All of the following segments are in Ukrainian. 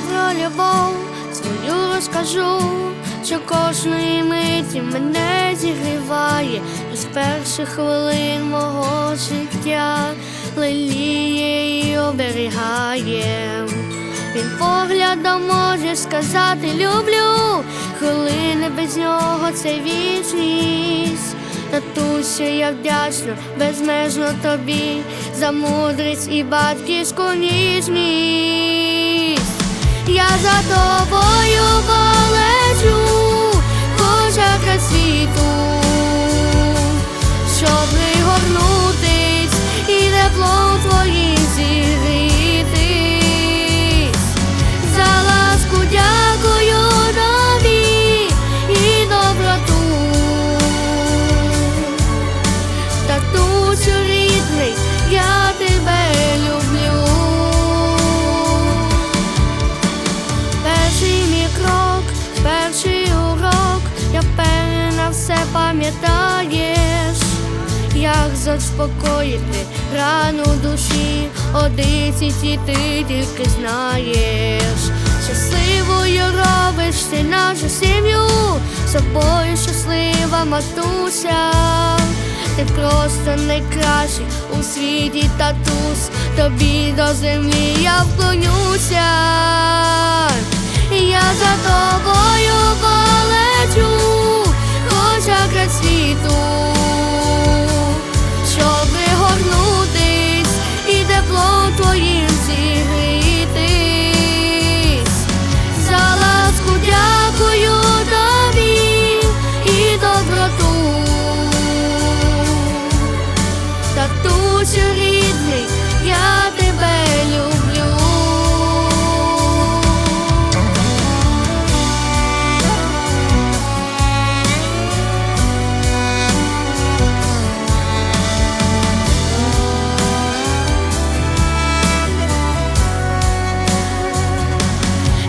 про любов свою розкажу, що кожної миті мене зігріває з перших хвилин мого життя леліє і оберігає. Він поглядом може сказати люблю, хвилини без нього це вічність. Татуся, я вдячна безмежно тобі за мудрість і батьківську ніжність. За тобою пам'ятаєш, як заспокоїти рану душі, одиці ти тільки знаєш. Щасливою робиш ти нашу сім'ю, собою щаслива матуся. Ти просто найкращий у світі татус, тобі до землі я вклонюся.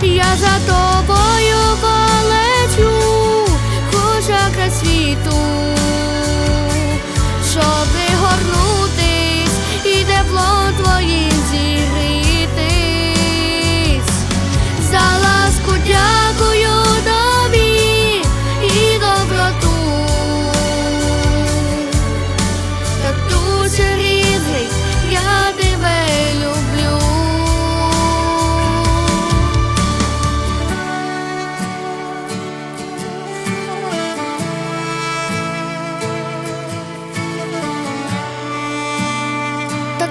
Я за тобою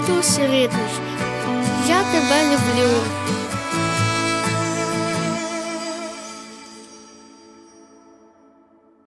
Татусю рідний, я тебе люблю.